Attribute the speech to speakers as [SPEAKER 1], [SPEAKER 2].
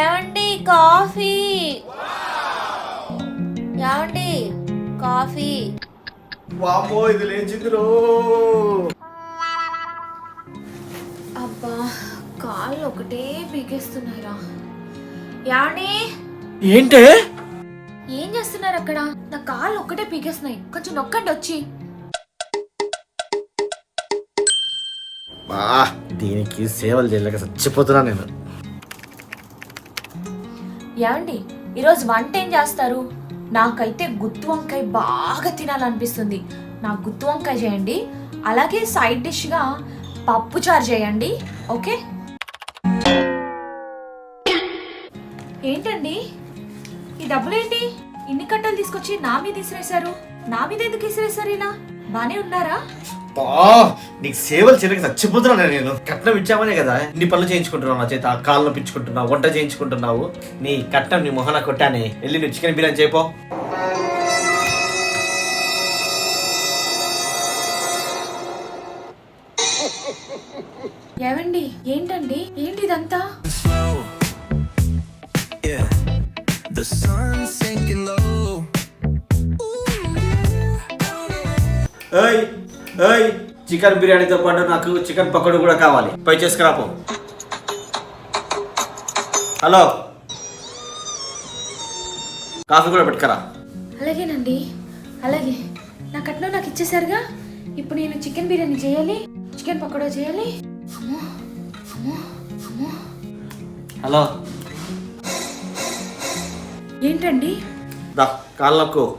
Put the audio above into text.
[SPEAKER 1] ఏమండి కాఫీ? ఏమండి కాఫీ?
[SPEAKER 2] వామ్మో ఇది లేచిందిరో
[SPEAKER 1] అబ్బా కాళ్ళు ఒకటే పీకేస్తున్నాయిరా. ఏమండి?
[SPEAKER 2] ఏంటే?
[SPEAKER 1] ఏం చేస్తున్నారు అక్కడ? నా కాళ్ళు ఒక్కటే పీకేస్తున్నాయి. కొంచెం నొక్కండి వచ్చి.
[SPEAKER 2] బా దీనికి సేవలు చేయలేక చచ్చిపోతున్నా నేను.
[SPEAKER 1] ఏమండి ఈరోజు వంట ఏం చేస్తారు? నాకైతే గుత్తి వంకాయ బాగా తినాలనిపిస్తుంది. నాకు గుత్తి వంకాయ చేయండి అలాగే సైడ్ డిష్గా పప్పు చారు చేయండి ఓకే? ఏంటండి? ఈ డబ్బులేంటి? ఇన్ని కట్టలు తీసుకొచ్చి నా మీద విసిరేశారు నా మీద ఎందుకు విసిరేశారు ఇలా? బానే ఉన్నారా?
[SPEAKER 2] బా నీకు సేవలు చేయలేక చచ్చిపోతున్నా నేను. కట్నం ఇచ్చామనే కదా ఇన్ని పనులు చేయించుకుంటున్నావు నా చేత కాళ్ళు నొప్పించుకుంటున్నావు వంట చేయించుకుంటున్నావు. నీ కట్నం నీ మొహన కొట్టానే. వెళ్ళి నువ్వు చికెన్ బిర్యానీ చేయపో
[SPEAKER 1] ఏవండి ఏంటండి? ఏంటి ఇదంతా
[SPEAKER 3] the sun's sinking low.
[SPEAKER 2] ఏయ్ ఏయ్ చికెన్ బిర్యానీతో పాటు నాకు చికెన్ పకోడీ కూడా కావాలి. పై చేసుకురాపో హలో. కాఫీ కూడా పెట్టుకరా.
[SPEAKER 1] అలాగేనండి. అలాగే. నా కట్నం నాకు ఇచ్చేసారుగా ఇప్పుడు నేను చికెన్ బిర్యానీ చేయాలి చికెన్ పకోడా చేయాలి. అమ్మో అమ్మో అమ్మో.
[SPEAKER 2] హలో.
[SPEAKER 1] ఏంటండి?
[SPEAKER 2] దా కాళ్ళకు